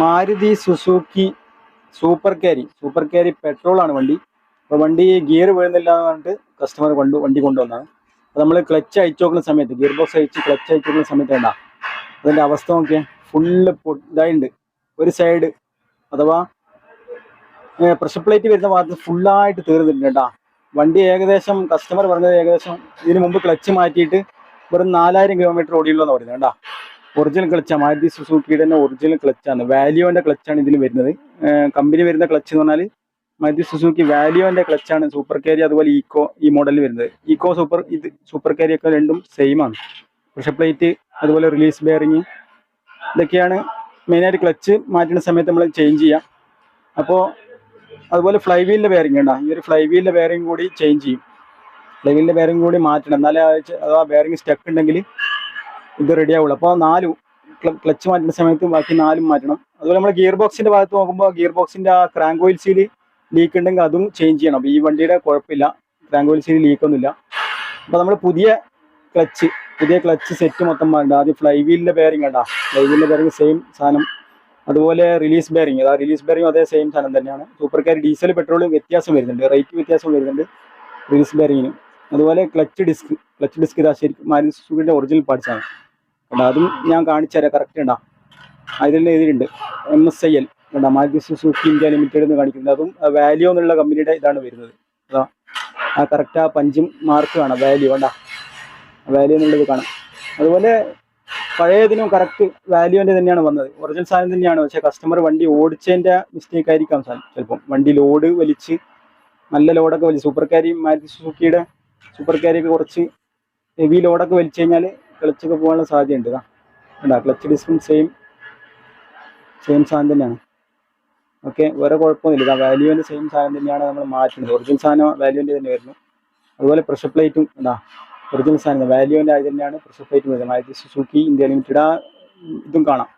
Maruti Suzuki super carry super carry petrol ആണ് വണ്ടി. അപ്പോൾ വണ്ടി ഗിയർ വീഴുന്നില്ല എന്ന് പറഞ്ഞിട്ട് കസ്റ്റമർ കൊണ്ട് വണ്ടി കൊണ്ടുവന്നതാണ് അപ്പോൾ നമ്മൾ ക്ലച്ച് അയച്ചു നോക്കുന്ന സമയത്ത് ഗിയർ ബോക്സ് അയച്ച് ക്ലച്ച് അയച്ചു നോക്കുന്ന സമയത്ത് വേണ്ട അതിന്റെ അവസ്ഥ നോക്കിയാൽ ഫുള്ള് ഇതായിട്ടുണ്ട് ഒരു സൈഡ് അഥവാ പ്രഷർ പ്ലേറ്റ് വരുന്ന ഭാഗത്ത് ഫുള്ളായിട്ട് തീർന്നിട്ടുണ്ട് കേട്ടോ. വണ്ടി ഏകദേശം കസ്റ്റമർ പറഞ്ഞത് ഏകദേശം ഇതിന് മുമ്പ് ക്ലച്ച് മാറ്റിയിട്ട് വെറും നാലായിരം കിലോമീറ്റർ ഓടിയുള്ളൂ എന്ന് പറയുന്നത് കേട്ടോ. ഒറിജിനൽ ക്ലച്ചാണ് മാരുതി സുസൂക്കിയുടെ തന്നെ ഒറിജിനൽ ക്ലച്ചാണ് വാല്യുവിന്റെ ക്ലച്ചാണ് ഇതിൽ വരുന്നത്. കമ്പനി വരുന്ന ക്ലച്ച് എന്ന് പറഞ്ഞാൽ മാരുതി സുസൂക്കി വാല്യുവിന്റെ ക്ലച്ചാണ് സൂപ്പർ കാരി അതുപോലെ ഈക്കോ ഈ മോഡലിൽ വരുന്നത്. ഈക്കോ സൂപ്പർ ഇത് സൂപ്പർ കാരി ഒക്കെ രണ്ടും സെയിമാണ് പ്രഷർ പ്ലേറ്റ് അതുപോലെ റിലീസ് ബെയറിങ് ഇതൊക്കെയാണ് മെയിനായിട്ട് ക്ലച്ച് മാറ്റുന്ന സമയത്ത് നമ്മൾ ചേഞ്ച് ചെയ്യാം. അപ്പോൾ അതുപോലെ ഫ്ലൈ വീലിന്റെ ബെയറിംഗ് ഉണ്ടോ ഈ ഒരു ഫ്ലൈ വീലിന്റെ ബെയറിംഗ് കൂടി ചേഞ്ച് ചെയ്യും. ഫ്ലൈ വീലിന്റെ ബെയറിംഗ് കൂടി മാറ്റണം. എന്നാലേ ആ ബെയറിംഗ് സ്റ്റക്ക് ഉണ്ടെങ്കിൽ ഇത് റെഡി ആവുള്ളൂ. അപ്പോൾ നാലും ക്ലച്ച് മാറ്റുന്ന സമയത്ത് ബാക്കി നാലും മാറ്റണം. അതുപോലെ നമ്മൾ ഗിയർ ബോക്സിന്റെ ഭാഗത്ത് നോക്കുമ്പോൾ ഗിയർ ബോക്സിന്റെ ആ ക്രാങ്ക് ഓയിൽ സീൽ ലീക്ക് ഉണ്ടെങ്കിൽ അതും ചേഞ്ച് ചെയ്യണം. ഈ വണ്ടിയുടെ കുഴപ്പമില്ല. ക്രാങ്ക് ഓയിൽ സീൽ ലീക്ക് ഒന്നുമില്ല. അപ്പോൾ നമ്മൾ പുതിയ ക്ലച്ച് പുതിയ ക്ലച്ച് സെറ്റ് മൊത്തം വേണ്ട ആദ്യം ഫ്ലൈ വീലിന്റെ ബെയറിംഗ് കണ്ടാ. ഫ്ലൈ വീലിന്റെ ബെയറിംഗ് സെയിം സാധനം. അതുപോലെ റിലീസ് ബെയറിംഗ് അതാ റിലീസ് ബെയറിംഗ് അതേ സെയിം സാധനം തന്നെയാണ്. സൂപ്പർ കാർ ഡീസൽ പെട്രോളും വ്യത്യാസം വരുന്നുണ്ട്. റേറ്റ് വ്യത്യാസം വരുന്നുണ്ട് റിലീസ് ബെയറിങ്ങിനും അതുപോലെ ക്ലച്ച് ഡിസ്ക് ക്ലച്ച് ഡിസ്ക് ഇതാ ശരിക്കും മാരുതി ഒറിജിനൽ പാർട്സ് ആണ്. കണ്ടോ അതും ഞാൻ കാണിച്ചു തരാം കറക്റ്റ് ഉണ്ടാ അതിൽ എഴുതിയിട്ടുണ്ട് എം എസ് ഐ എൽ കണ്ടോ മാരുതി സുസുക്കി ഇന്ത്യ ലിമിറ്റഡ് എന്ന് കാണിക്കുന്നത് അതും വാല്യൂ എന്നുള്ള കമ്പനിയുടെ ഇതാണ് വരുന്നത്. അതാ ആ കറക്റ്റ് ആ പഞ്ചും മാർക്ക് കാണാം വാല്യൂ വേണ്ട വാല്യൂ എന്നുള്ളത് കാണാം. അതുപോലെ പഴയതിനും കറക്റ്റ് വാല്യൂവിന്റെ തന്നെയാണ് വന്നത്. ഒറിജിനൽ സാധനം തന്നെയാണ് പക്ഷേ കസ്റ്റമർ വണ്ടി ഓടിച്ചതിന്റെ മിസ്റ്റേക്ക് ആയിരിക്കാം സാധനം ചിലപ്പം. വണ്ടി ലോഡ് വലിച്ച് നല്ല ലോഡൊക്കെ വലിച്ച് സൂപ്പർ കാരി മാരുതി സുസുക്കിയുടെ സൂപ്പർ കാരിയൊക്കെ കുറച്ച് ഹെവി ലോഡൊക്കെ വലിച്ചു കഴിഞ്ഞാൽ ക്ലച്ചൊക്കെ പോകാനുള്ള സാധ്യതയുണ്ട് കേട്ടോ ക്ലച്ച് ഡിസ്കും സെയിം സെയിം സാധനം തന്നെയാണ്. ഓക്കെ വേറെ കുഴപ്പമൊന്നുമില്ല. വാല്യൂവിന്റെ സെയിം സാധനം തന്നെയാണ് നമ്മൾ മാറ്റുന്നത്. ഒറിജിനൽ സാധനം വാല്യൂവിന്റെ തന്നെ വരുന്നു. അതുപോലെ പ്രഷർ പ്ലേറ്റും എന്താ ഒറിജിനൽ സാധനം. വാല്യൂവിന്റെ ആയത് തന്നെയാണ് പ്രഷർ പ്ലേറ്റും വരുന്നത്. മാരുതി സുസുക്കി ഇന്ത്യ ലിമിറ്റഡ് ആ ഇതും കാണാം.